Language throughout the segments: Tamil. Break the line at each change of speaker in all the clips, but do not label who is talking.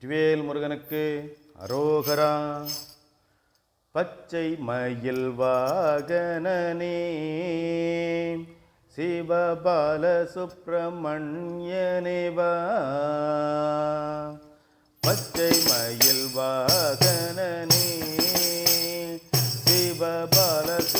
வெற்றிவேல் முருகனுக்கு அரோகரா. பச்சை மயில் வாகனனே. சிவபால சுப்பிரமணியனே வா. பச்சை மயில் வாகனனே. சிவபால சு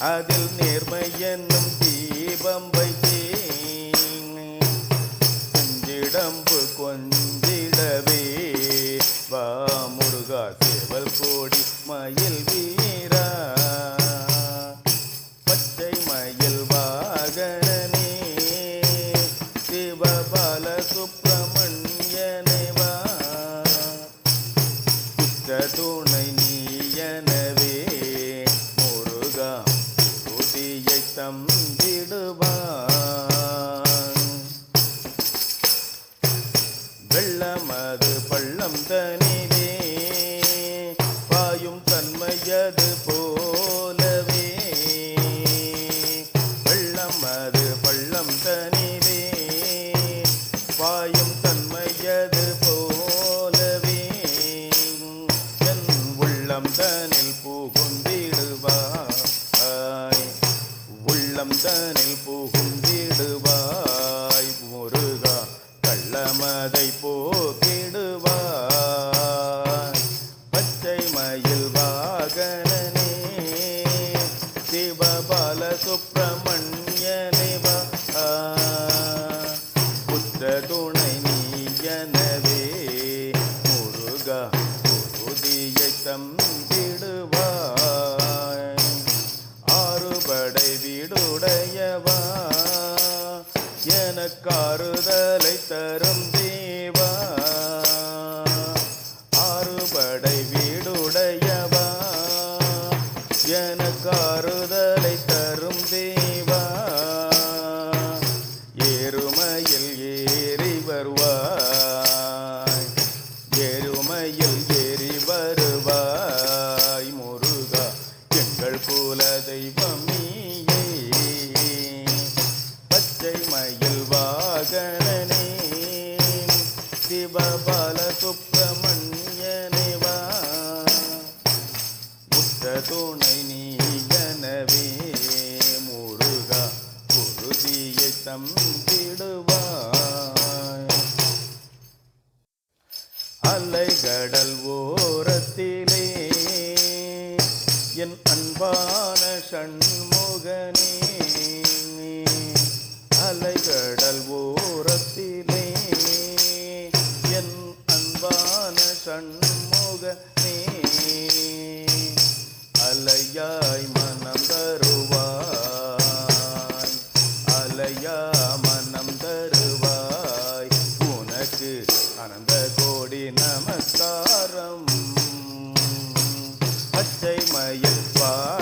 அதில் நேர்மை என்னும் தீபம் வைத்தேன். கொஞ்சிடவே வா முருகா சேவல் கோடி மயில் வீ தந்திடுவான் வெள்ளமது பள்ளம் தனிலே பாயும் தன்மையது போலவே. வெள்ளமது பள்ளம் தனிலே பாயும் தன்மையது போலவே. என் உள்ளம் தனில் புகுந்திடுவாய். உள்ளம் தனில் வல்லமதை போக்கிடுவார் பச்சை மயில் வாகனே சிவபால சுப்பிரமணியனிவா புத்த துணை நீயனவே முருகா உறுதியை தந்திடுவாய். ஆறுபடை வீடுடையவா எனக்காருதல் துணை நீகனவே முருகா குருதியை தம்பிடுவாய் அலைகடல் ஓரத்திலே என் அன்பான சண்முகனே அலைகள் ஐயா மனம் தருவாய். உனக்கு அனந்த கோடி நமஸ்காரம். பச்சை மயப்பா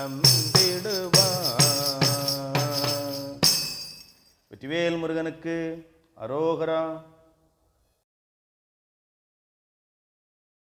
தந்திடுவார். வெற்றிவேல் முருகனுக்கு அரோகரா